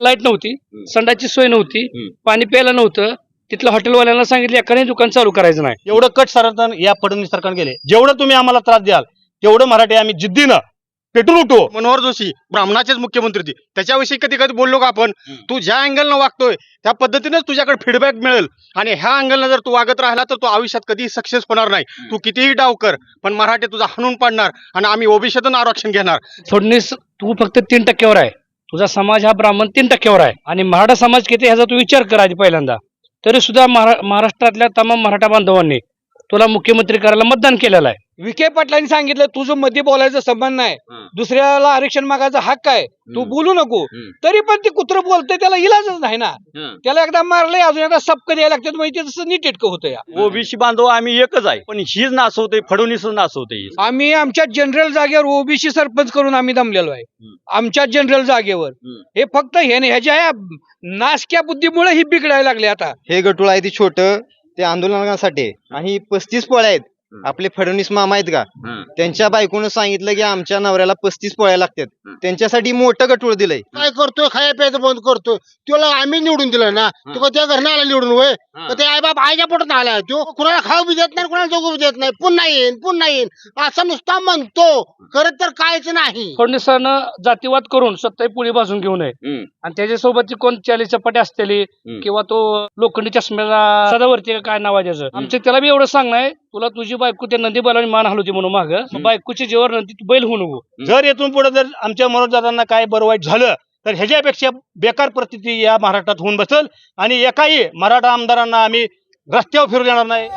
Light नव्हती. संडाची सोय नव्हती. पाणी प्यायला नव्हतं. तिथल्या हॉटेलवाल्यांना सांगितलं एकाने दुकान चालू करायचं नाही. एवढं कट सरकार या फडणवीस सरकार गेले जेवढं तुम्ही आम्हाला त्रास द्याल तेवढं मराठी आम्ही जिद्दीनं पेटून उठू. मनोहर जोशी ब्राह्मणाचेच मुख्यमंत्री होते. त्याच्याविषयी कधी कधी बोललो का आपण. तू ज्या अँगलनं वागतोय त्या पद्धतीनेच तुझ्याकडे फीडबॅक मिळेल. आणि ह्या अँगलनं जर तू वागत राहिला तर तू आयुष्यात कधी सक्सेस होणार नाही. तू कितीही डाव कर पण मराठी तुझा हाणून पाडणार आणि आम्ही ओबीसीतून आरक्षण घेणार. फडणवीस तू फक्त तीन टक्क्यावर आहे. तुझा समाज हा ब्राह्मण तीन टक्क्यावर आहे. आणि मराठा समाज किती ह्याचा तू विचार कर आधी पहिल्यांदा. तरी सुद्धा महारा- महाराष्ट्रातल्या तमाम मराठा बांधवांनी तुला मुख्यमंत्री करायला मतदान केलेलं आहे विखे पाटलांनी सांगितलं तुझं मध्ये बोलायचा संबंध नाही हं. दुसऱ्याला आरक्षण मागायचा हक्क आहे तू हं. बोलू नको हं. तरी पण ते कुत्र बोलतंय त्याला इलाजच नाही ना हं. त्याला एकदा मारलंय अजून एकदा सबक द्यायला लागतात म्हणजे तसं नीट इटकं होतं या ओबीसी बांधव आम्ही एकच आहे पण हीच नासवते फडणवीस नासवते आम्ही आमच्या जनरल जागेवर ओबीसी सरपंच करून आम्ही दमलेलो आहे हं. आमच्या जनरल जागेवर हं. हे फक्त हे नाही, ह्याच्या ह्या नासक्या बुद्धीमुळे ही बिघडायला लागले आता हे गटुळ आहे ती छोट ते आंदोलनासाठी. आणि पस्तीस पोळ्या आहेत. आपले फडणवीस मामा आहेत का. त्यांच्या बायकोनं सांगितलं की आमच्या नवऱ्याला पस्तीस पोळ्या लागतात. त्यांच्यासाठी मोठं गटुळ दिलंय. काय करतोय? खाया प्यायचं बंद करतोय. त्याला आम्ही निवडून दिलं ना तो का त्या घरनं आला निवडून होय. तर ते आई बाप आईच्या पोटात आला तो कुणाला खाऊ बी देत नाही कुणाला जगू बी देत नाही. पुन्हा येईन पुन्हा येईन. असं नुसता म्हणतो. करत तर कायच नाही. फडणवीसानं जातीवाद करून सत्ताही पुढे बाजून घेऊ नये. आणि त्याच्यासोबतची कोण चालीस चपाटी असलेली. किंवा तो लोखंडी चष्म्याला सदावरती का काय नाव आहे त्याचं? आमच्या त्याला बी एवढं सांगणार तुला तुझी बायको त्या नंदी बैलाने मान हलवती म्हणून माग. बायकोची जेवर नंदी तू बैल होऊ नको जर येथून पुढे जर आमच्या मनोजदादांना काय बरं वाईट झालं तर ह्याच्यापेक्षा बेकार परिस्थिती या महाराष्ट्रात होऊन बसल. आणि एकाही मराठा आमदारांना आम्ही रस्त्यावर फिरू देणार नाही.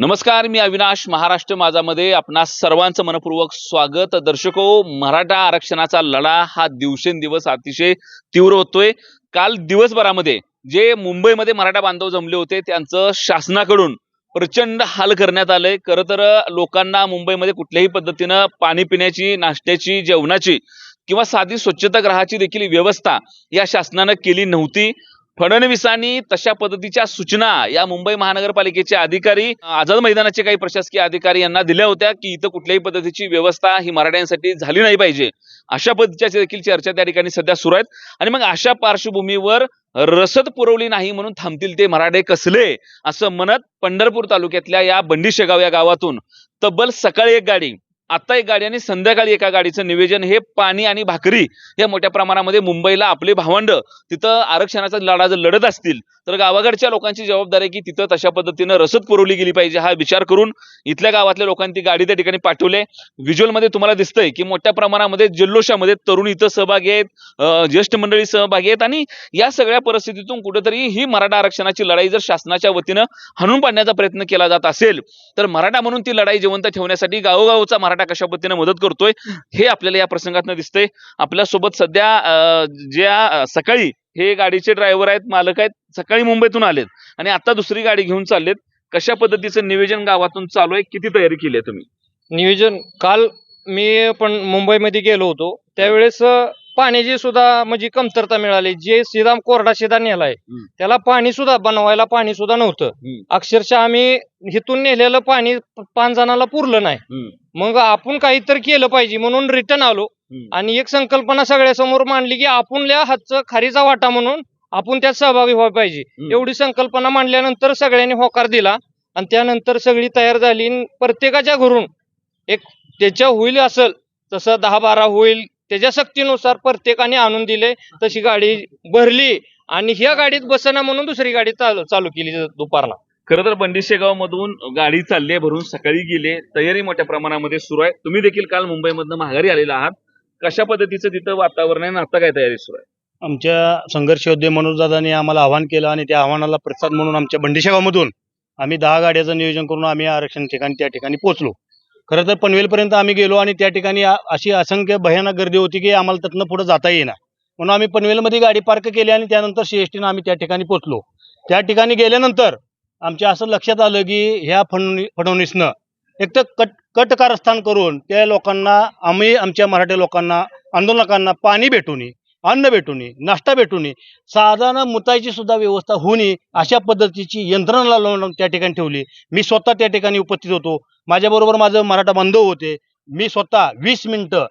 नमस्कार मी अविनाश महाराष्ट्र माझामध्ये आपणा सर्वांचं मनपूर्वक स्वागत. दर्शको मराठा आरक्षणाचा लढा हा दिवसेंदिवस अतिशय तीव्र होतोय. काल दिवसभरामध्ये जे मुंबईमध्ये मराठा बांधव जमले होते त्यांचं शासनाकडून प्रचंड हाल करण्यात आलंय. खरं तर लोकांना मुंबईमध्ये कुठल्याही पद्धतीनं पाणी पिण्याची नाश्त्याची जेवणाची किंवा साधी स्वच्छतागृहाची देखील व्यवस्था या शासनानं केली नव्हती. फडणवीसांनी तशा पद्धतीच्या सूचना या मुंबई महानगरपालिकेचे अधिकारी आझाद मैदानाचे काही प्रशासकीय अधिकारी यांना दिल्या होत्या की इथं कुठल्याही पद्धतीची व्यवस्था ही मराठ्यांसाठी झाली नाही पाहिजे. अशा पद्धतीच्या देखील चर्चा त्या ठिकाणी सध्या सुरू आहेत. आणि मग अशा पार्श्वभूमीवर रसद पुरवली नाही म्हणून थांबतील ते मराठे कसले असं म्हणत पंढरपूर तालुक्यातल्या या बंडी शेगाव या गावातून तब्बल सकाळी एक गाडी आता एक गाडी आणि संध्याकाळी एका गाडीचं निवेदन हे पाणी आणि भाकरी या मोठ्या प्रमाणामध्ये मुंबईला आपले भावंड तिथं आरक्षणाचा लढा जर लढत असतील तर गावाकडच्या लोकांची जबाबदारी आहे की तिथं तशा पद्धतीनं रसद पुरवली गेली पाहिजे हा विचार करून इथल्या गावातल्या लोकांनी ती गाडी त्या ठिकाणी पाठवले व्हिज्युअलमध्ये तुम्हाला दिसतंय की मोठ्या प्रमाणामध्ये जल्लोषामध्ये तरुण इथं सहभागी आहेत ज्येष्ठ मंडळी सहभागी आहेत आणि या सगळ्या परिस्थितीतून कुठेतरी ही मराठा आरक्षणाची लढाई जर शासनाच्या वतीनं हाणून पाडण्याचा प्रयत्न केला जात असेल तर मराठा म्हणून ती लढाई जिवंत ठेवण्यासाठी गावोगावचा मराठा कशा पद्धतीने मदत करतोय हे आपल्याला या प्रसंगातनं दिसतंय. आपल्यासोबत सध्या ज्या सकाळी हे गाडीचे ड्रायव्हर आहेत मालक आहेत सकाळी मुंबईतून आलेत आणि आता दुसरी गाडी घेऊन चाललेत. कशा पद्धतीचं नियोजन गावातून चालू आहे? किती तयारी केली आहे तुम्ही? नियोजन काल मी पण मुंबईमध्ये गेलो होतो. त्यावेळेस पाण्याची सुद्धा म्हणजे कमतरता मिळाली जे सीधा कोरडा शिदा नेलाय हम्म. त्याला पाणी सुद्धा बनवायला पाणी सुद्धा नव्हतं हम्म. अक्षरशः आम्ही इथून नेलेलं पाणी प- पाच जणाला पुरलं नाही हम्म. मग आपण काहीतरी केलं पाहिजे म्हणून रिटर्न आलो हम्म. आणि एक संकल्पना सगळ्यासमोर मांडली की आपल्या हातचं खारीचा वाटा म्हणून आपण त्यात सहभागी व्हायला पाहिजे. एवढी संकल्पना मांडल्यानंतर सगळ्यांनी होकार दिला आणि त्यानंतर सगळी तयार झाली आणि प्रत्येकाच्या घरून एक त्याच्या होईल असेल तसं दहा बारा होईल त्याच्या सक्तीनुसार प्रत्येकाने आणून दिले तशी गाडी भरली आणि ह्या गाडीत बसना म्हणून दुसरी गाडी चालू चालू केली दुपारला खरं तर बंडी शेगाव मधून गाडी चालली आहे भरून सकाळी गेले तयारी मोठ्या प्रमाणामध्ये सुरू आहे. तुम्ही देखील काल मुंबईमधनं माघारी आलेला आहात. कशा पद्धतीचं तिथं वातावरण आहे? आणि आता काय तयारी सुरू आहे? आमच्या संघर्ष योद्धे मनोजदादांनी आम्हाला आव्हान केलं आणि त्या आव्हानाला प्रतिसाद म्हणून आमच्या बंडिशेगावमधून आम्ही दहा गाड्याचं नियोजन करून आम्ही आरक्षण ठिकाणी त्या ठिकाणी पोहोचलो. खरं तर पनवेलपर्यंत आम्ही गेलो आणि त्या ठिकाणी अशी असंख्य भयानक गर्दी होती की आम्हाला तिथनं पुढं जाता येईना. म्हणून आम्ही पनवेलमध्ये गाडी पार्क केली आणि त्यानंतर सी सीएसटीनं आम्ही त्या ठिकाणी पोहोचलो त्या ठिकाणी गेल्यानंतर आमच्या असं लक्षात आलं की ह्या फडणवी फडणवीसनं एक तर कट कट कारस्थान करून त्या लोकांना आम्ही आमच्या मराठी लोकांना आंदोलकांना पाणी भेटून अन्न भेटू नये नाश्ता भेटू नये साधारण मुताईची सुद्धा व्यवस्था होऊ नये अशा पद्धतीची यंत्रणा लावून त्या ठिकाणी ठेवली. मी स्वतः त्या ठिकाणी उपस्थित होतो. माझ्याबरोबर माझं मराठा बांधव होते. मी स्वतः वीस मिनिटं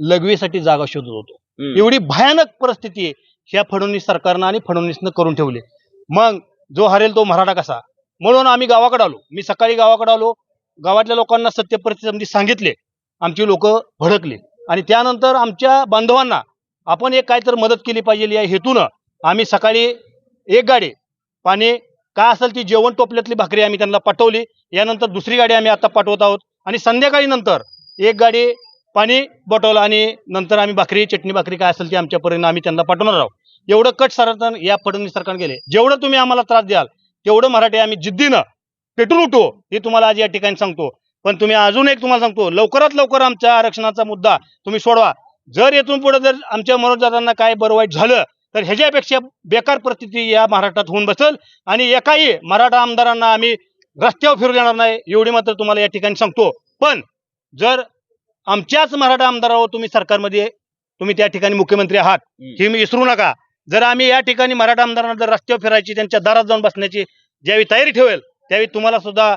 लघवीसाठी जागा शोधत होतो. एवढी भयानक परिस्थिती आहे. ह्या फडणवीस सरकारनं आणि फडणवीसनं करून ठेवली. मग जो हरेल तो मराठा कसा? म्हणून आम्ही गावाकडे आलो. मी सकाळी गावाकडे आलो. गावातल्या लोकांना सत्य परिस्थिती सांगितले. आमची लोक भडकले. आणि त्यानंतर आमच्या बांधवांना आपण एक काय तर मदत केली पाहिजे या हेतूनं आम्ही सकाळी एक गाडी पाणी काय असेल ती जेवण टोपल्यातली भाकरी आम्ही त्यांना पाठवली यानंतर दुसरी गाडी आम्ही आता पाठवत आहोत. आणि संध्याकाळी नंतर एक गाडी पाणी बटवलं आणि नंतर आम्ही भाकरी चटणी भाकरी काय असेल ती आमच्यापर्यंत आम्ही त्यांना पाठवणार आहोत. एवढं कट सरकार या फडणवीस सरकारने गेले जेवढं तुम्ही आम्हाला त्रास द्याल तेवढं मराठी आम्ही जिद्दीनं पेटून उठू हे तुम्हाला आज या ठिकाणी सांगतो. पण तुम्ही अजून एक तुम्हाला सांगतो लवकरात लवकर आमच्या आरक्षणाचा मुद्दा तुम्ही सोडवा. जर येथून पुढे जर आमच्या मनोजदारांना काय बरं वाईट झालं तर ह्याच्यापेक्षा बेकार परिस्थिती या महाराष्ट्रात होऊन बसेल. आणि एकाही मराठा आमदारांना आम्ही रस्त्यावर फिरू देणार नाही एवढी मात्र तुम्हाला या ठिकाणी सांगतो. पण जर आमच्याच मराठा आमदारावर तुम्ही सरकारमध्ये तुम्ही त्या ठिकाणी मुख्यमंत्री आहात. हे मी विसरू नका. जर आम्ही या ठिकाणी मराठा आमदारांना जर रस्त्यावर फिरायची त्यांच्या दारात जाऊन बसण्याची ज्यावेळी तयारी ठेवेल त्यावेळी तुम्हाला सुद्धा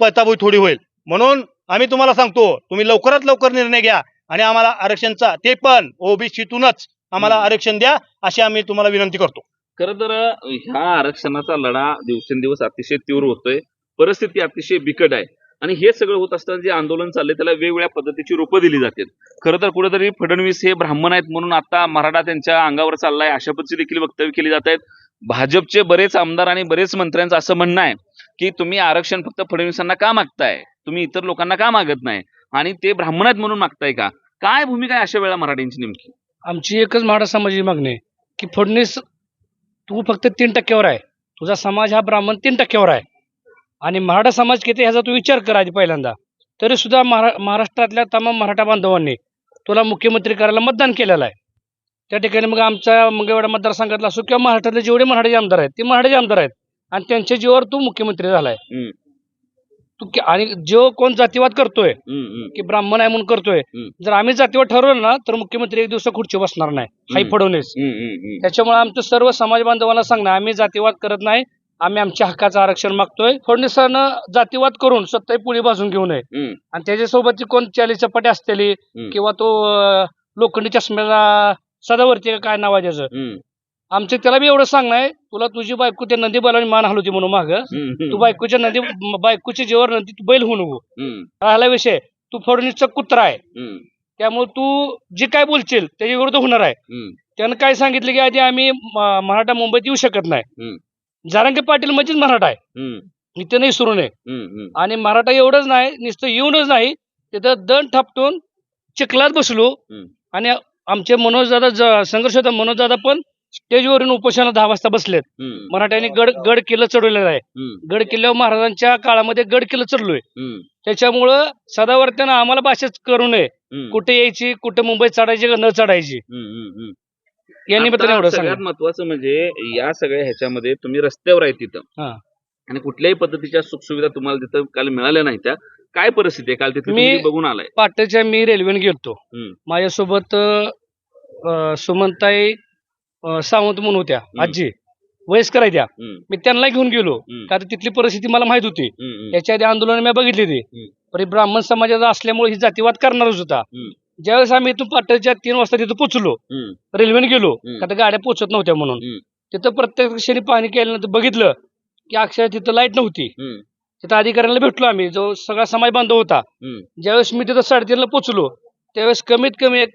पळताबोई थोडी होईल. म्हणून आम्ही तुम्हाला सांगतो तुम्ही लवकरात लवकर निर्णय घ्या आणि आम्हाला आरक्षणचा ते पण ओबीसीतूनच आम्हाला. आरक्षण द्या अशी आम्ही तुम्हाला विनंती करतो. खरं तर ह्या आरक्षणाचा लढा दिवसेंदिवस अतिशय तीव्र होतोय. परिस्थिती अतिशय बिकट आहे. आणि हे सगळं होत असताना जे आंदोलन चाललंय त्याला वेगवेगळ्या पद्धतीची रूपं दिली जातात. खरं तर कुठेतरी फडणवीस हे ब्राह्मण आहेत म्हणून आता मराठा त्यांच्या अंगावर चाललाय अशा पद्धतीची देखील वक्तव्य केली जात आहेत. भाजपचे बरेच आमदार आणि बरेच मंत्र्यांचं असं म्हणणं आहे की तुम्ही आरक्षण फक्त फडणवीसांना का मागताय? तुम्ही इतर लोकांना का मागत नाही? आणि ते ब्राह्मण आहेत म्हणून मागताय का? काय भूमिका आहे अशा वेळेला मराठ्यांची नेमकी? आमची एकच मराठा समाजाची मागणी आहे की फडणीस तू फक्त तीन टक्क्यावर आहे. तुझा समाज हा ब्राह्मण तीन टक्क्यावर आहे. आणि मराठा समाज किती ह्याचा तू विचार कर आधी पहिल्यांदा. तरी सुद्धा महारा महाराष्ट्रातल्या तमाम मराठा बांधवांनी तुला मुख्यमंत्री करायला मतदान केलेलं आहे. त्या ठिकाणी मग आमच्या मंगळवेढा मतदारसंघातला असो किंवा महाराष्ट्रातले जेवढे मराठाचे आमदार आहेत ते मराठाचे आमदार आहेत. आणि त्यांच्या जीवावर तू मुख्यमंत्री झालाय. तू कि- आणि जो कोण जातीवाद करतोय की ब्राह्मण आहे म्हणून करतोय. जर आम्ही जातीवर ठरवलं ना तर मुख्यमंत्री एक दिवस खुर्ची बसणार नाही हम्म, हम्म. त्याच्यामुळे आमचं सर्व समाज बांधवांना सांगणं आम्ही जातीवाद करत नाही आम्ही आमच्या हक्काचं आरक्षण मागतोय फडणवीसानं जातीवाद करून स्वतः पुढे बाजून घेऊ नये. आणि त्याच्यासोबतची कोण चाली चपाटी असलेली हम्म. किंवा तो अं, लोखंडी चष्म्याला सदावरती काय नाव आहे त्याचं आमचं त्याला बी एवढं सांगणं आहे तुला तुझी बायको त्या नंदी बैलाने मान हलवती म्हणून माग. तू बायकोच्या नंदी बायकोच्या जेवर नंदी तू बैल होऊ नको राहिला विषय तू फडणवीसचा कुत्रा आहे. त्यामुळे तू जे काय बोलशील त्याच्या विरुद्ध होणार आहे. त्यानं काय सांगितलं की आधी आम्ही मराठा मुंबईत येऊ शकत. नाही. जारंगे पाटील म्हणजेच मराठा आहे. इथे नाही सुरू नये. आणि मराठा एवढंच नाही नुसतं येऊनच नाही. तिथं दण थापटून चिखलात बसलो. आणि आमचे मनोजदादा ज- संघर्ष होता मनोजदादा पण स्टेजवरून उपोषणाला दहा वाजता बसलेत. हम्म, मराठ्यांनी गड गड किल्ला चढवलेला आहे. हम्म, गड किल्ल्यावर महाराजांच्या काळामध्ये गड किल्ला चढलोय. हम्म, त्याच्यामुळं सदावर्त्यानं आम्हाला भाषेच करू नये. हम्म. कुठे यायची कुठे मुंबईत चढायची का न चढायची? हम्म, हम्म, हम्म. या निमित्ताने आता एवढं सगळ्यात सांगा महत्वाचं म्हणजे या सगळ्या ह्याच्यामध्ये तुम्ही रस्त्यावर आहे तिथं. हा. आणि कुठल्याही पद्धतीच्या सुखसुविधा तुम्हाला तिथं काल मिळाल्या नाही त्या काय परिस्थिती आहे? काल तिथे मी- तुम्ही बघून आलाय. पाटच्या मी रेल्वेने गेलतो. हम्म. माझ्यासोबत अं, सुमनताई अं, सावंत म्हणून होत्या. आजी. वयस्कर आहे त्या. हम्म, मी त्यांना घेऊन गेलो. हम्म, कारण तिथली परिस्थिती मला माहीत होती. हम्म, हम्म, त्याच्या आधी आंदोलन मी बघितली ती. हम्म. पण हे ब्राह्मण समाजाचा असल्यामुळे ही जातीवाद करणारच होता. हम्म. ज्यावेळेस आम्ही इथून पाटच्या तीन वाजता तिथं पोचलो हम्म, रेल्वेने गेलो हम्म. का तर गाड्या पोचत नव्हत्या म्हणून. हम्म. तिथं प्रत्येक क्षणी पाणी केल्यानंतर बघितलं की अक्षरशः तिथं लाइट नव्हती. हम्म, तिथं अधिकाऱ्यांना भेटलो आम्ही. जो सगळा समाज बांधव होता. हम्म, ज्यावेळेस मी तिथं साडेतीनला पोचलो त्यावेळेस कमीत कमी एक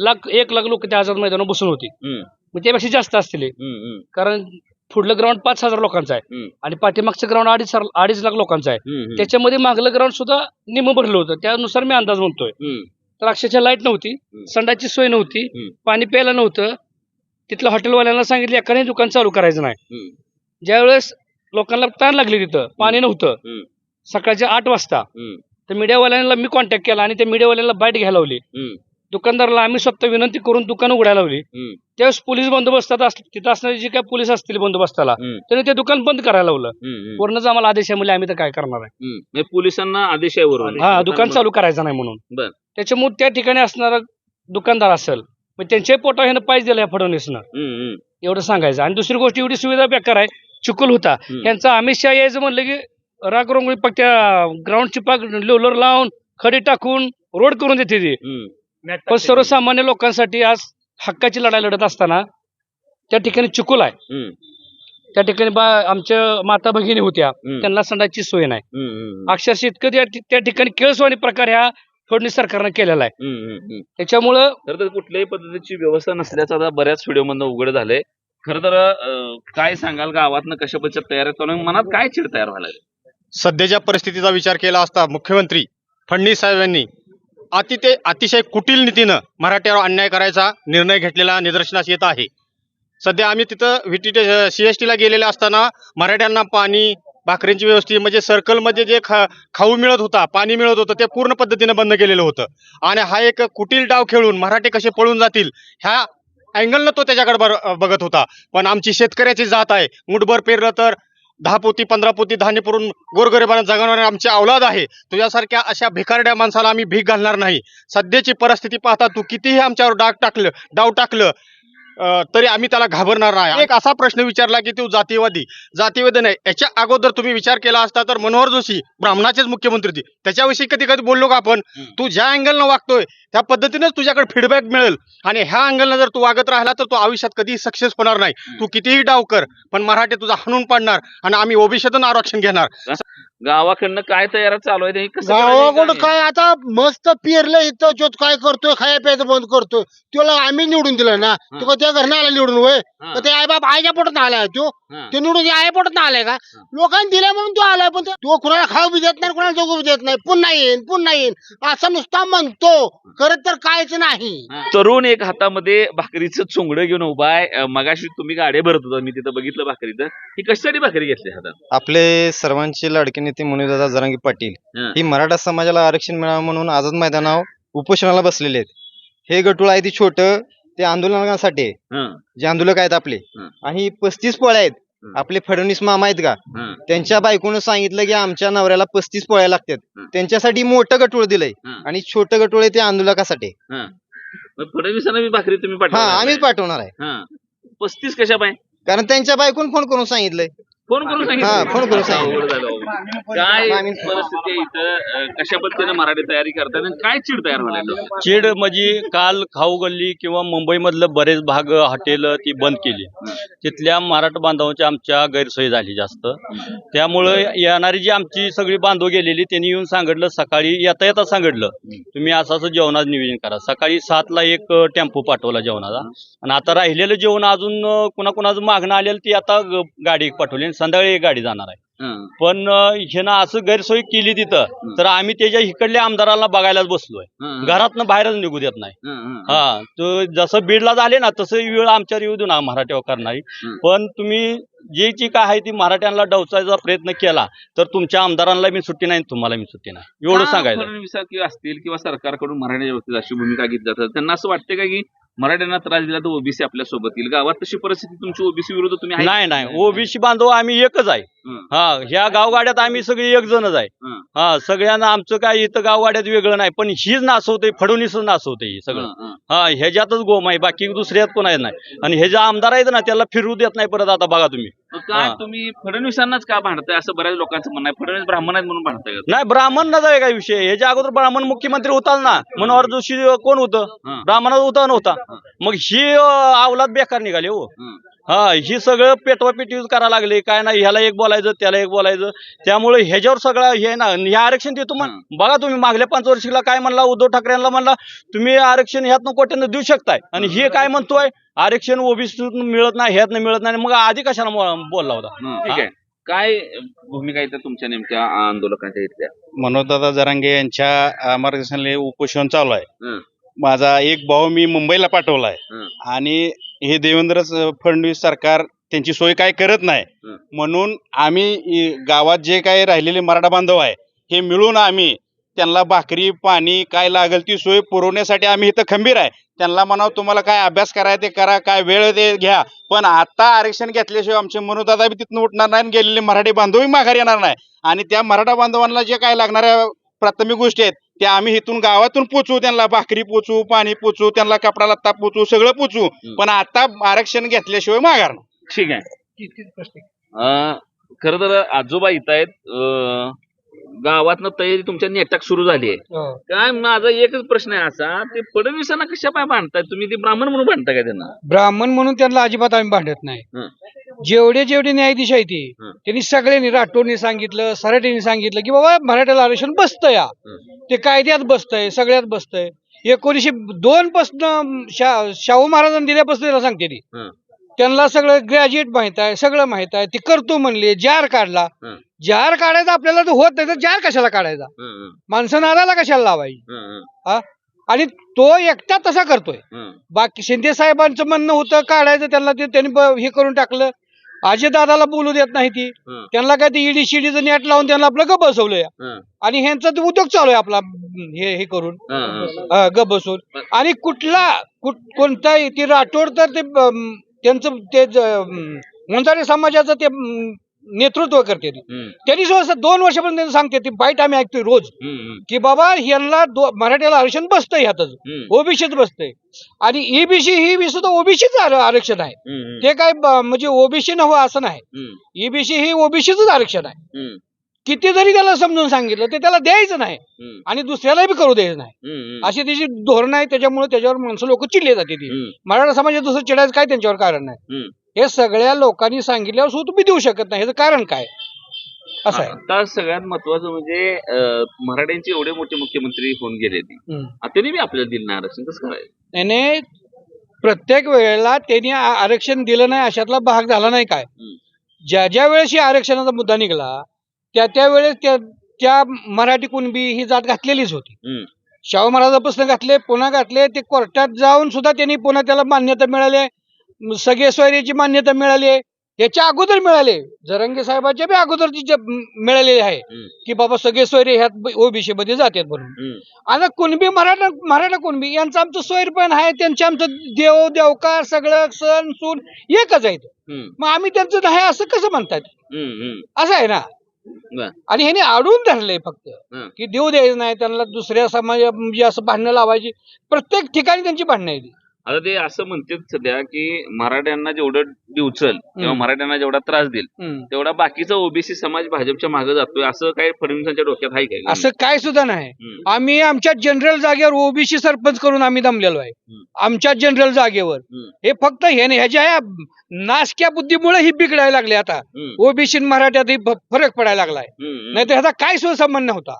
लाख एक लाख लोक त्या आझाद मैदानावर बसून होती. हम्म, मग त्यापेक्षा जास्त असतील कारण पुढलं ग्राउंड पाच हजार लोकांचं आहे. आणि पाठीमागचं ग्राउंड अडीच अडीच लाख लोकांचं आहे. त्याच्यामध्ये मागलं ग्राउंड सुद्धा निम भरलं होतं. त्यानुसार मी अंदाज म्हणतोय. तर अक्षरशः लाइट नव्हती. संडाची सोय नव्हती. पाणी प्यायला नव्हतं. तिथल्या हॉटेलवाल्यांना सांगितलं एकाने दुकान चालू करायचं नाही. ज्यावेळेस लोकांना ताण लागली तिथं पाणी नव्हतं. सकाळच्या आठ वाजता तर मीडियावाल्यांना मी कॉन्टॅक्ट केला आणि त्या मीडियावाल्यांना बाईट घ्यायला लावली. दुकानदाराला आम्ही स्वतः विनंती करून दुकान उघडायला लावली. हम्म, त्यावेळेस पोलीस बंदोबस्तात अस- तिथं असणारे जे काही पोलीस असतील बंदोबस्ताला हम्म, त्यांनी ते दुकान बंद करायला लावलं. हम्म, हम्म, वरूनच आम्हाला आदेश आहे म्हणजे आम्ही तर काय करणार आहे? हम्म. म्हणजे पोलिसांना आदेश आहे वरून. हा दुकान चालू करायचं नाही म्हणून. बर. त्याच्यामुळे त्या ठिकाणी असणारा दुकानदार असेल मग त्यांच्याही पोटा ह्यानं पाहिजे दिला या फडणवीसनं. हम्म, हम्म. एवढं सांगायचं. आणि दुसरी गोष्ट एवढी सुविधा बेकार आहे. चिखल होता. हम्म. यांचा अमित शहा यायचं म्हणलं की राग रंगोळी पक्क ग्राउंड चिपाक लोलर लावून खडी टाकून रोड करून देते ती. हम्म. पण सर्वसामान्य लोकांसाठी आज हक्काची लढाई लढत असताना त्या ठिकाणी चिकुल आहे. त्या ठिकाणी बा आमच्या माता भगिनी होत्या. त्यांना संडाची सोय नाही. अक्षरशः इतकं त्या ठिकाणी केळसवाणी प्रकार ह्या फडणवीस सरकारनं केलेला आहे. त्याच्यामुळं खरं तर कुठल्याही पद्धतीची व्यवस्था नसल्याचं आता बऱ्याच व्हिडिओ मधनं उघड झालंय. खरं तर काय सांगाल गावातनं कशा पद्धतीच्या तयार आहेत कारण मनात काय चिड तयार व्हायला? सध्याच्या परिस्थितीचा विचार केला असता मुख्यमंत्री फडणवीस साहेबांनी अति ते अतिशय कुटील नीतीनं मराठ्यावर अन्याय करायचा निर्णय घेतलेला निदर्शनास येत आहे. सध्या आम्ही तिथं व्हीटी सी एस टीला गेलेले असताना मराठ्यांना पाणी भाकरींची व्यवस्थित म्हणजे सर्कलमध्ये जे खा खाऊ मिळत होता पाणी मिळत होतं ते पूर्ण पद्धतीने बंद केलेलं होतं. आणि हा एक कुटील डाव खेळून मराठे कसे पळून जातील ह्या अँगलनं तो त्याच्याकडे बर- बघत होता. पण आमची शेतकऱ्याची जात आहे. मुठभर पेरलं तर दहा पोती पंधरा पोती धान्य पुरून गोरगरिबांना जगवणारे आमची अवलाद आहे. तुझ्यासारख्या अशा भिकारड्या माणसाला आम्ही भीक घालणार नाही. सध्याची परिस्थिती पाहता तू कितीही आमच्यावर डाग टाकलं डाव टाकलं तरी आम्ही त्याला घाबरणार नाही. एक असा प्रश्न विचारला की तू जातीवादी. जातीवादी नाही. याच्या अगोदर तुम्ही विचार केला असता तर मनोहर जोशी ब्राह्मणाचेच मुख्यमंत्री होते. त्याच्याविषयी कधी कधी बोललो का आपण. तू ज्या अँगलनं वागतोय त्या पद्धतीनेच तुझ्याकडे फीडबॅक मिळेल. आणि ह्या अँगलनं जर तू वागत राहिला तर तू आयुष्यात कधी सक्सेस होणार नाही. तू कितीही डाव कर पण मराठी तुझा हाणून पाडणार आणि आम्ही ओबीसीतून आरक्षण घेणार. गावाकडनं काय तयार चालू आहे ते कसं गावाकडं करायचं काय आता मस्त पेरलं इथं जो काय करतोय खाया प्यायचं बंद करतोय. त्याला आम्ही निवडून दिलं ना तो का त्या घरनं आला निवडून हा. का ते आई बाप आईच्या पोटात आलाय तो? हा. ते निवडून आई पोटात आलाय का? लोकांनी दिलं म्हणून तो आलाय पण तो कुणाला खाऊ बी देत नाही कुणाला जगू बी देत नाही पुन्हा येईन पुन्हा येईन असं नुसता म्हणतो. खरं तर कायच नाही. तरुण एक हातामध्ये भाकरीचं चोंगडं घेऊन उभा आहे. अं, मगाशी तुम्ही गाडे भरत होता मी तिथं बघितलं भाकरीचं. ही कशासाठी भाकरी घेतली हातात? आपले सर्वांचे लाडके नेते मनोजदादा जरांगी पाटील हं. ही मराठा समाजाला आरक्षण मिळावं म्हणून आझाद मैदानावर उपोषणाला बसलेले आहेत हे गटुळ आहे ती छोट ते आंदोलनासाठी आहे. हं, जे आंदोलक आहेत आपले हं. आणि पस्तीस पोळ्या आहेत. आपले फडणवीस मामा आहेत का हं, त्यांच्या बायकोनं सांगितलं की आमच्या नवऱ्याला पस्तीस पोळ्या लागतात. त्यांच्यासाठी मोठं गटुळ दिलंय हं. आणि छोटं गटुळ आहे ते आंदोलकासाठी. हं. मग फडणवीसांना मी भाकरी तुम्ही हा पाठवा आम्हीच पाठवणार आहे पस्तीस कशा पाय कारण त्यांच्या बायकोनं फोन करून सांगितलंय फोन करून हा, सांगितलं. फोन करून सांगितलं. अवघड झालं अहो. काय परिस्थिती आहे इथं? अं, कशा पद्धतीने मराठी तयारी करतात आणि काय चिड तयार व्हायला लागलं? चीड म्हणजे काल खाऊ गल्ली किंवा मुंबईमधलं बरेच भाग हॉटेल ती बंद केली. तिथल्या मराठा बांधवांची आमच्या गैरसोय झाली जास्त. त्यामुळे येणारी जी आमची सगळी बांधव गेलेली त्यांनी येऊन सांगितलं सकाळी येता येता सांगितलं तुम्ही असं असं जेवणाचं नियोजन करा. सकाळी सातला एक अं, टेम्पो पाठवला जेवणाचा आणि आता राहिलेलं जेवण अजून अं, कुणाकुणाचं मागणं आलेलं ती आता ग- गाडी एक पाठवली आणि संध्याकाळी एक गाडी जाणार आहे. पण अं, ह्यानं असं गैरसोय केली तिथं तर आम्ही त्याच्या इकडल्या आमदाराला बघायलाच बसलोय. घरातनं बाहेरच निघू देत नाही. हं, तो जसं बीडला झाले ना तसं वेळ आमच्यावर येऊ देऊ ना मराठ्यावर करणारी. पण तुम्ही जी जी काय आहे ती मराठ्यांना डवचायचा प्रयत्न केला तर तुमच्या आमदारांना मी सुट्टी नाही तुम्हाला मी सुट्टी नाही. एवढं सांगायचं असतील किंवा सरकारकडून मराठ्याच्या बाबतीत अशी भूमिका घेतली जातात? त्यांना असं वाटतं का की मराठ्यांना त्रास दिला तर ओबीसी आपल्यासोबत येईल. गावात तशी परिस्थिती तुमची ओबीसी विरोध तुम्ही आहे? नाही नाही. ओबीसी बांधव आम्ही एकच आहे. हं. ह्या गावगाड्यात आम्ही सगळी एक जणच आहे हं. सगळ्यांना आमचं काय इथं गावगाड्यात वेगळं नाही पण हीच नासवते फडणवीसच नासवते ही सगळं हं, ह्याच्यातच गोम आहे बाकी दुसऱ्यात कोण आहे नाही आणि हे जे आमदार आहेत ना त्याला फिरू देत नाही परत आता बघा तुम्ही काय. तुम्ही फडणवीसांनाच का भांडताय असं बऱ्याच लोकांचं म्हणणं आहे फडणवीस ब्राह्मण आहेत म्हणून भांडताय का? नाही ब्राह्मण ना काय विषय ह्याच्या अगोदर ब्राह्मण मुख्यमंत्री होताच ना मनोहर जोशी कोण होतं. ब्राह्मणाचा होता नव्हता मग ही अं, अवलाद बेकार निघाली हो हं. हा ही सगळं पेटवा पेटवीच करायला लागले. काय नाही ह्याला एक बोलायचं त्याला एक बोलायचं. त्यामुळे ह्याच्यावर सगळं हे ना हे आरक्षण देतो मग. बघा तुम्ही मागल्या पाच वर्षीला काय म्हणला उद्धव ठाकरे यांना म्हणला तुम्ही आरक्षण ह्यातनं कोट्यानं देऊ शकताय. आणि हे काय म्हणतोय आरक्षण ओबीसीतून मिळत नाही ह्यातनं मिळत नाही. मग आधी कशाला बोलला होता? ठीक आहे. काय भूमिका येतात तुमच्या नेमक्या आंदोलकांच्या इथल्या? मनोजदादा जरांगे यांच्या अं, मार्गदर्शनाखाली उपोषण चालू आहे. माझा एक भाऊ मी मुंबईला पाठवलाय. आणि हे देवेंद्र फडणवीस सरकार त्यांची सोय काय करत नाही. म्हणून आम्ही गावात जे काही राहिलेले मराठा बांधव आहे हे मिळून आम्ही त्यांना भाकरी पाणी काय लागेल ती सोय पुरवण्यासाठी आम्ही इथं खंबीर आहे. त्यांना म्हणावं तुम्हाला काय अभ्यास करायचा ते करा काय वेळ ते घ्या. पण आता आरक्षण घेतल्याशिवाय आमचे मनोदादा बी तिथून उठणार नाही आणि गेलेले मराठी बांधवही माघार येणार नाही. आणि त्या मराठा बांधवांना जे काय लागणाऱ्या प्राथमिक गोष्टी आहेत ते आम्ही इथून गावातून पोचू त्यांना भाकरी पोचू पाणी पोचू त्यांना कपडा लत्ता पोचू सगळं पोचू. पण आता आरक्षण घेतल्याशिवाय माघार नाही. ठीक आहे. अं, खरं तर आजोबा इथं आहेत. अं, गावातनं तयारी तुमच्या नेटाक सुरू झाली आहे काय माझा एकच प्रश्न आहे असा ते फडणवीसांना कशा पाय बांधताय तुम्ही ते ब्राह्मण म्हणून बांधता का त्यांना? ब्राह्मण म्हणून त्यांना अजिबात आम्ही भांडत नाही. हं. जेवढे जेवढे न्यायाधीश आहे ते हं. त्यांनी सगळ्यांनी राठोडनी सांगितलं सराटेनी सांगितलं की बाबा मराठ्याला आरक्षण बसतं या. ते कायद्यात बसतंय सगळ्यात बसतंय. एकोणीशे दोन पासन शाहू महाराजांनी दिल्यापासून त्याला सांगते ती. हं. त्यांना सगळं ग्रॅज्युएट माहीत आहे सगळं माहीत आहे. ते करतो म्हणले जार काढला. हं. जार काढायचा आपल्याला तर होत नाही तर जार कशाला काढायचा? माणसं नादाला कशाला लावायची? हं, हं, आणि तो एकटा तसा करतोय. बाकी शिंदे साहेबांचं म्हणणं होतं काढायचं त्यांना ते त्यांनी ब- हे करून टाकलं. अजय दादाला बोलू देत नाही ती. त्यांना काय ते ईडी शिडीचं नेट लावून त्यांना आपलं गप बसवलंय. हं, आणि ह्यांचा ते उद्योग चालू आहे आपला हं, हे हे करून गप बसून. आणि कुठला कुठ- कोणताही ते राठोड तर ते अं, त्यांचं ते वंजारी समाजाचं ते नेतृत्व करते त्यांनी सुद्धा दोन वर्षापासून त्यांनी सांगते ती बाईट आम्ही ऐकतोय रोज. की बाबा यांना मराठ्याला आरक्षण बसतंय ह्यातच. ओबीसीच बसतंय. आणि ईबीसी ही सुद्धा ओबीसीच आरक्षण आहे. ते काय म्हणजे ओबीसी नव्हं असं नाही. ईबीसी ही ओबीसीच आरक्षण आहे. किती जरी त्याला समजून सांगितलं ते त्याला द्यायचं नाही. आणि दुसऱ्याला बी करू द्यायचं नाही. अशी त्याची धोरण आहे त्याच्यामुळे त्याच्यावर माणसं लोक चिडले जाते ती. मराठा समाजात दुसरं चिडायचं काय त्यांच्यावर कारण नाही. हं. हे सगळ्या लोकांनी सांगितल्यावर सुद्धा तुम्ही देऊ शकत नाही. ह्याचं कारण काय? असं आहे. आता सगळ्यात महत्वाचं म्हणजे अं, मराठ्यांचे एवढे मोठे मुख्यमंत्री होऊन गेले ते. हं. त्यांनी बी आपल्याला दिलं नाही आरक्षण. कसं करायचं? त्याने प्रत्येक वेळेला त्यांनी आ- आरक्षण दिलं नाही अशातला भाग झाला नाही काय? हं. ज्या ज्या वेळेस आरक्षणाचा मुद्दा निघाला त्या त्या वेळेस त्या त्या मराठी कुणबी ही जात घातलेलीच होती. शाहू महाराजापासून घातले पुन्हा घातले ते कोर्टात जाऊन सुद्धा त्यांनी पुन्हा त्याला मान्यता मिळाली. सगळे सोयरीची मान्यता मिळाली. आहे याच्या अगोदर मिळाले. जरंगे साहेबाच्या बी अगोदरची जे म, मिळालेली आहे. की बाबा सगळे सोयरे ह्यात ओबीसी मध्ये जातात म्हणून. आता कुणबी मराठा मराठा कुणबी यांचं आमचं सोयर पण आहे त्यांचे आमचं देव देवकार सगळं सण सून एकच आहे हं, मग आम्ही त्यांचं नाही असं कसं म्हणतात. असं आहे ना. आणि ह्याने अडवून धरलंय फक्त. की देऊ द्यायचं नाही त्यांना दुसऱ्या समाज म्हणजे असं भांडणं लावायची प्रत्येक ठिकाणी त्यांची भांडणं आहे ती. आता ते असं म्हणतात सध्या की मराठ्यांना जेवढं दिवचल किंवा. मराठ्यांना जेवढा त्रास देईल. तेवढा बाकीचा ओबीसी समाज भाजपच्या मागे जातोय. असं काही फडणवीसांच्या डोक्यात आहे काय? असं काय सुद्धा नाही. आम्ही आमच्या जनरल जागेवर ओबीसी सरपंच करून आम्ही दमलेलो आहे. आमच्या जनरल जागेवर. हं. फक्त हे नाही, ह्याच्या ह्या नासक्या बुद्धीमुळे ही बिघडायला लागले आता. ओबीसी मराठ्यात फरक पडायला लागलाय. नाही तर ह्याचा काय सुद्धा संबंध नव्हता.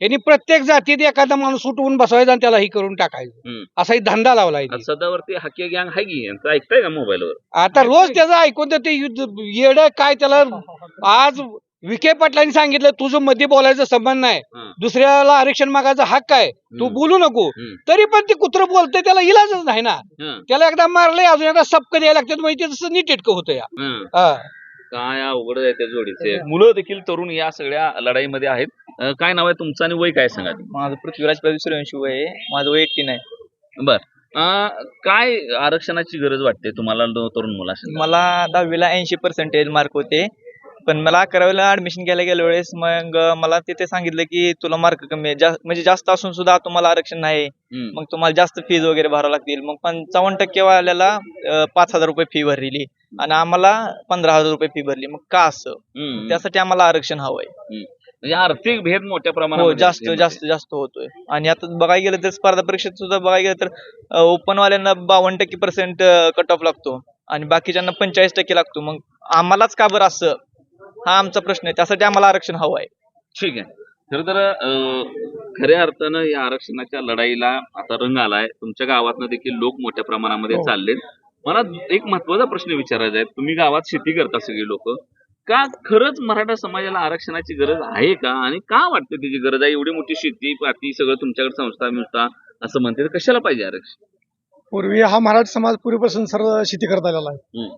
यांनी प्रत्येक जातीत एखादा माणूस उठवून बसवायचा आणि त्याला ही करून टाकायचं. असाही धंदा लावलाय सदावरती हाके गँग आहे की? यांचं ऐकताय का मोबाईलवर आता रोज त्याचं ऐकून तर ते युद्ध येड काय त्याला आज विखे पाटलांनी सांगितलं तुझं मध्ये बोलायचा संबंध नाही. हं. दुसऱ्याला आरक्षण मागायचा हक्क आहे. तू हं. बोलू नको. हं. तरी पण ते कुत्र बोलतंय त्याला इलाजच नाही ना. हं, त्याला एकदा मारलंय अजून एकदा सबक द्यायला लागतात म्हणजे ते तसं नीट इटकं होतं या. हं. हा. काय अवघड आहे त्या जोडीचे. मुलं देखील तरुण या सगळ्या लढाईमध्ये आहेत. अं, काय नाव आहे तुमचं आणि वय काय सांगा माझं पृथ्वीराज सूर्यवंशी वय आहे. माझं वय एट्टीन आहे. बर. काय आरक्षणाची गरज वाटते तुम्हाला तरुण मुलांना? मला दहावीला ऐंशी पर्सेंटेज मार्क होते. पण मला अकरावीला ऍडमिशन घ्यायला गेल्या वेळेस मग मला तिथे सांगितलं की तुला मार्क कमी म्हणजे जास्त असून सुद्धा तुम्हाला आरक्षण नाही. मग तुम्हाला जास्त फीज वगैरे भरावं लागतील. मग पंचावन्न टक्के वाल्याला पाच हजार रुपये फी भरलेली. आणि आम्हाला पंधरा हजार रुपये फी भरली. मग का असं. त्यासाठी आम्हाला आरक्षण हवंय. म्हणजे आर्थिक भेद मोठ्या हो प्रमाणात जास्त जास्त जास्त होतोय. आणि आता बघायला गेलं तर स्पर्धा परीक्षेत सुद्धा बघायला गेलं तर ओपन वाल्यांना बावन्न टक्के पर्सेंट कट ऑफ लागतो. आणि बाकीच्यांना पंचेचाळीस टक्के लागतो. मग आम्हालाच का बरं असं? हा आमचा प्रश्न आहे. त्यासाठी आम्हाला आरक्षण हवं आहे. ठीक आहे. खर तर अं, खऱ्या अर्थानं या आरक्षणाच्या लढाईला आता रंग आलाय. तुमच्या गावातनं देखील लोक मोठ्या प्रमाणामध्ये चाललेत. मला एक महत्त्वाचा प्रश्न विचारायचा आहे. तुम्ही गावात शेती करता सगळी लोक. का खरंच मराठा समाजाला आरक्षणाची गरज आहे का? आणि का वाटते त्याची गरज आहे? एवढी मोठी शेती पाती सगळं तुमच्याकडे संस्था मिळता असं म्हणते तर कशाला पाहिजे आरक्षण? पूर्वी हा मराठी समाज पूर्वीपासून सर्व शेती करत आलेला आहे.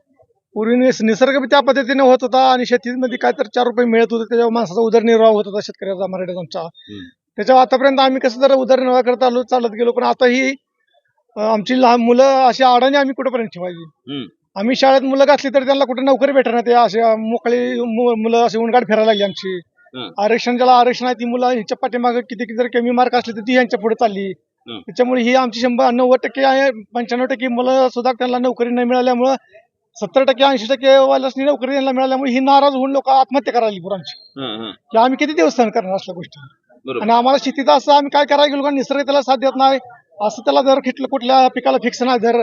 पूर्वी निस- निसर्ग बी त्या पद्धतीने होत होता आणि शेतीमध्ये काय तर चार रुपये मिळत होते त्याच्यावर माणसाचा उदरनिर्वाह होत होता शेतकऱ्याचा मराठ्यांचा त्याच्यावर आतापर्यंत आम्ही कसं जर उदरनिर्वाह करत आलो चालत गेलो पण आता ही अं, आमची लहान मुलं अशी अडाणी आम्ही कुठेपर्यंत ठेवायची? हम्म. आम्ही शाळेत मुलं घातली तर त्यांना कुठे नोकरी भेटणार ते असे मोकळी मुलं अशी उनगाड फिरायला लागली आमची. आरक्षण ज्याला आरक्षण आहे ती मुलं ह्यांच्या पाठीमागे किती किती जर कमी मार्क असले तर ती ह्यांच्या पुढे चालली. त्याच्यामुळे ही आमची शंभर नव्वद टक्के आहे पंच्याण्णव टक्के मुलं सुद्धा त्यांना नोकरी नाही मिळाल्यामुळं सत्तर टक्के ऐंशी टक्के वाल्यासनी नोकरी त्यांना मिळाल्यामुळे ही नाराज होऊन लोक आत्महत्या करायला पुरांची. की आम्ही किती दिवस सहन करणार असल्या गोष्टी आणि आम्हाला शेतीत असं आम्ही काय करायला गेलो का? निसर्ग त्याला साथ देत नाही. असं त्याला किटलं कुठल्या पिकाला फिक्स नाही दर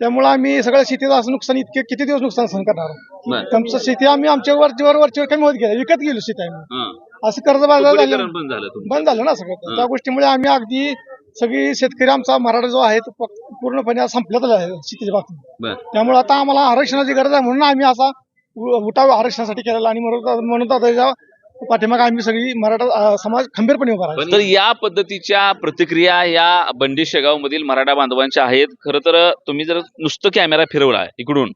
त्यामुळे आम्ही सगळ्या शेतीत असं नुकसान इतके किती दिवस नुकसान सहन करणार बर. शेती आम्ही आमच्या वरचीवर वरचीवर कमी होत गेला विकत गेलो शेती आम्ही हं. असं कर्ज बाजार झालं सुपडीकरण पण झालं तुमचं. बंद झालं ना सगळं त्या गोष्टीमुळे आम्ही अगदी सगळी शेतकरी आमचा मराठा जो आहे तो प- पूर्णपणे संपलेला आहे शेतीच्या बाबतीत बर. त्यामुळे आता आम्हाला आरक्षणाची गरज आहे म्हणून आम्ही असा उ- उठाव आरक्षणासाठी केलेला आणि म्हणून म्हणून आता त्याच्या पाठीमागे आम्ही सगळी मराठा समाज खंबीरपणे उभा तर या पद्धतीच्या प्रतिक्रिया या बंडी शेगाव मधील मराठा बांधवांच्या आहेत. खरं तर तुम्ही जर नुसतं कॅमेरा फिरवला इकडून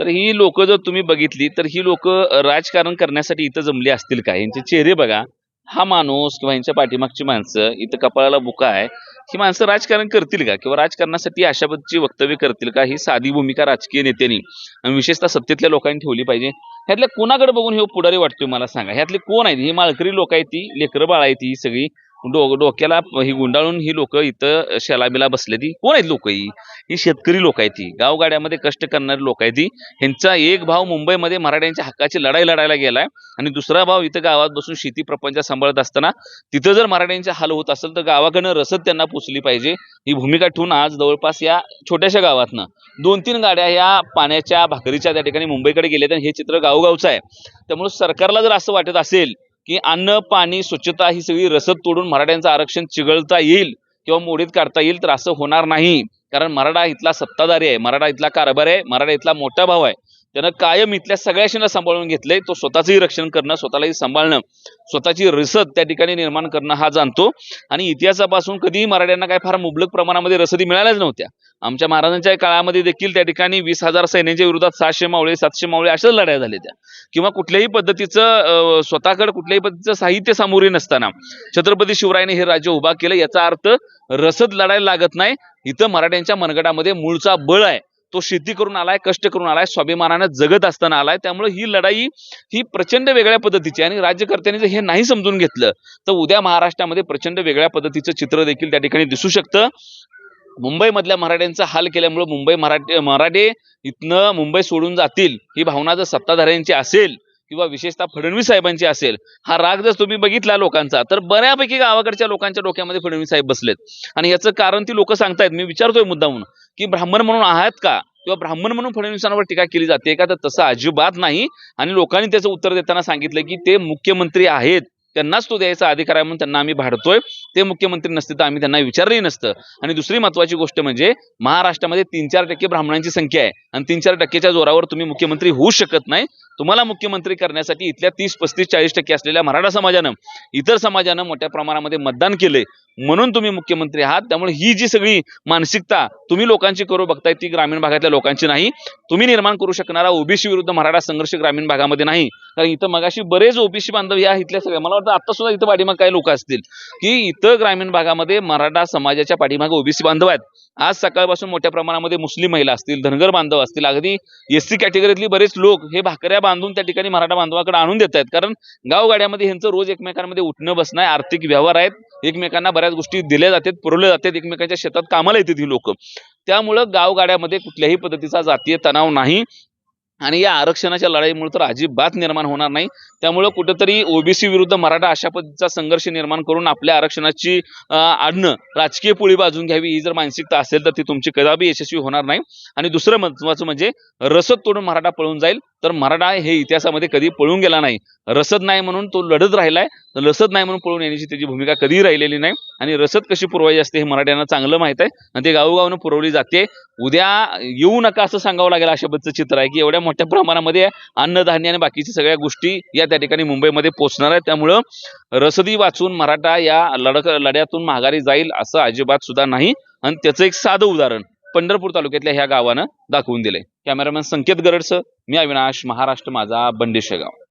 तर ही लोक जर तुम्ही बघितली तर ही लोक राजकारण करण्यासाठी इथं जमली असतील का यांचे चेहरे बघा. हा माणूस किंवा यांच्या पाठीमागची माणसं इथं कपाळाला बुका आहे ही माणसं राजकारण करतील का? किंवा राजकारणासाठी अशा पद्धतीची वक्तव्य करतील का? ही साधी भूमिका राजकीय नेत्यांनी आणि विशेषतः सत्तेतल्या लोकांनी ठेवली पाहिजे. ह्यातल्या कोणाकडे बघून हे पुढारी वाटतोय मला सांगा? ह्यातले कोण आहेत? ही माळकरी लोक आहेत ती लेकरं बाळ आहेत ती सगळी. डो डोक्याला ही गुंडाळून ही लोक इथं शेलाबिला बसलेली. कोण आहेत लोक ही? ही शेतकरी लोक आहेत ती गावगाड्यामध्ये कष्ट करणारी लोक आहेत ती ह्यांचा एक भाव मुंबईमध्ये मराठ्यांच्या हक्काची लढाई लढायला गेलाय आणि दुसरा भाव इथं गावात बसून शेती प्रपंच सांभाळत असताना तिथं जर मराठ्यांचे हाल होत असेल तर गावाकडनं रसद त्यांना पोचली पाहिजे. ही भूमिका ठेवून आज जवळपास या छोट्याशा गावातनं दोन तीन गाड्या या पाण्याच्या भाकरीच्या त्या ठिकाणी मुंबईकडे गेल्या आणि हे चित्र गावगावचं आहे. त्यामुळे सरकारला जर असं वाटत असेल की अन्न पाणी स्वच्छता ही सगळी रसद तोडून मराठ्यांचं आरक्षण चिघळता येईल किंवा मोडीत काढता येईल तर असं होणार नाही. कारण मराठा इथला सत्ताधारी आहे मराठा इथला कारभार आहे मराठा इथला मोठा भाव आहे. त्यानं कायम इथल्या सगळ्याशींना सांभाळून घेतलंय तो स्वतःचंही रक्षण करणं स्वतःलाही सांभाळणं स्वतःची रसद त्या ठिकाणी निर्माण करणं हा जाणतो. आणि इतिहासापासून कधीही मराठ्यांना काय फार मुबलक प्रमाणामध्ये रसदी मिळाल्याच नव्हत्या. आमच्या महाराजांच्या काळामध्ये देखील त्या ठिकाणी वीस हजार सैन्याच्या विरोधात सहाशे मावळे सातशे मावळे अशाच लढाया झाल्या त्या. किंवा कुठल्याही पद्धतीचं स्वतःकडे कुठल्याही पद्धतीचं साहित्य सामोरे नसताना छत्रपती शिवरायाने हे राज्य उभा केलं याचा अर्थ रसद लढायला लागत नाही. इथं मराठ्यांच्या मनगटामध्ये मूळचा बळ आहे. तो शेती करून आलाय कष्ट करून आलाय स्वाभिमानानं जगत असताना आलाय. त्यामुळे ही लढाई ही प्रचंड वेगळ्या पद्धतीची आणि राज्यकर्त्यांनी जर हे नाही समजून घेतलं तर उद्या महाराष्ट्रामध्ये प्रचंड वेगळ्या पद्धतीचं चित्र देखील त्या ठिकाणी दिसू शकतं. मुंबईमधल्या मराठ्यांचा हाल केल्यामुळे मुंबई मराठे मराठे इथनं मुंबई सोडून जातील ही भावना जर सत्ताधाऱ्यांची असेल किंवा विशेषतः फडणवीस साहेबांची असेल हा राग जर तुम्ही बघितला लोकांचा तर बऱ्यापैकी गावाकडच्या लोकांच्या डोक्यामध्ये फडणवीस साहेब बसलेत. आणि याचं कारण ती लोक सांगतायत मी विचारतोय मुद्दा म्हणून की ब्राह्मण म्हणून आहात का? किंवा ब्राह्मण म्हणून फडणवीसांवर टीका केली जाते का? तर तसं अजिबात नाही. आणि लोकांनी त्याचं उत्तर देताना सांगितलं की ते मुख्यमंत्री आहेत. त्यांनाच तो द्यायचा अधिकार आहे म्हणून त्यांना आम्ही भाडतोय ते मुख्यमंत्री नसते तर आम्ही त्यांना विचारलंही नसतं. आणि दुसरी महत्वाची गोष्ट म्हणजे महाराष्ट्रामध्ये तीन चार टक्के ब्राह्मणांची संख्या आहे. आणि तीन चार टक्केच्या जोरावर तुम्ही मुख्यमंत्री होऊ शकत नाही. तुम्हाला मुख्यमंत्री करण्यासाठी इथल्या तीस पस्तीस चाळीस टक्के असलेल्या मराठा समाजानं इतर समाजानं मोठ्या प्रमाणामध्ये मतदान केलंय. म्हणून तुम्ही मुख्यमंत्री आहात. त्यामुळे ही जी सगळी मानसिकता तुम्ही लोकांची करू बघताय ती ग्रामीण भागातल्या लोकांची नाही. तुम्ही निर्माण करू शकणारा ओबीसी विरुद्ध मराठा संघर्ष ग्रामीण भागामध्ये नाही. कारण इथं मगाशी बरेच ओबीसी बांधव या इथल्या सगळ्या. मला वाटतं आता सुद्धा इथं पाठीमाग काही लोक असतील. की इथं ग्रामीण भागामध्ये मराठा समाजाच्या पाठीमागे ओबीसी बांधव आहेत. आज सकाळपासून मोठ्या प्रमाणामध्ये मुस्लिम महिला असतील धनगर बांधव असतील अगदी एस सी कॅटेगरीतली बरेच लोक हे भाकऱ्या बांधून त्या ठिकाणी मराठा बांधवाकडे आणून देत आहेत. कारण गावगाड्यामध्ये ह्यांचं रोज एकमेकांमध्ये उठणं बसणं आहे, आर्थिक व्यवहार आहेत. एकमेकांना बऱ्याच गोष्टी दिल्या जातात पुरवल्या जातात एकमेकांच्या शेतात कामाला येतात ही लोक. त्यामुळं गावगाड्यामध्ये कुठल्याही पद्धतीचा जातीय तणाव नाही आणि या आरक्षणाच्या लढाईमुळे तर अजिबात निर्माण होणार नाही. त्यामुळं कुठंतरी ओबीसी विरुद्ध मराठा अशा पद्धतीचा संघर्ष निर्माण करून आपल्या आरक्षणाची आडणं राजकीय पोळी बाजून घ्यावी ही जर मानसिकता असेल तर ती तुमची कदापि यशस्वी होणार नाही. आणि दुसरं महत्वाचं म्हणजे रसद तोडून मराठा पळून जाईल तर मराठा हे इतिहासामध्ये कधी पळून गेला नाही. रसद नाही म्हणून तो लढत राहिलाय रसद नाही म्हणून पळून येण्याची त्याची भूमिका कधीही राहिलेली नाही. आणि रसद कशी पुरवायची असते हे मराठ्यांना चांगलं माहीत आहे. आणि ते गावोगावनं पुरवली जाते. उद्या येऊ नका असं सांगावं लागेल अशा चित्र आहे की एवढ्या मोठ्या प्रमाणामध्ये अन्नधान्य आणि बाकीच्या सगळ्या गोष्टी या त्या ठिकाणी मुंबईमध्ये पोहोचणार आहेत. त्यामुळं रसदी वाचून मराठा या लढक लढ्यातून माघारी जाईल असं अजिबात सुद्धा नाही. आणि त्याचं एक साधं उदाहरण पंढरपूर तालुक्यातल्या ह्या गावानं दाखवून दिलंय. कॅमेरामॅन संकेत गरडसं मी अविनाश महाराष्ट्र माझा बंदिशेगाव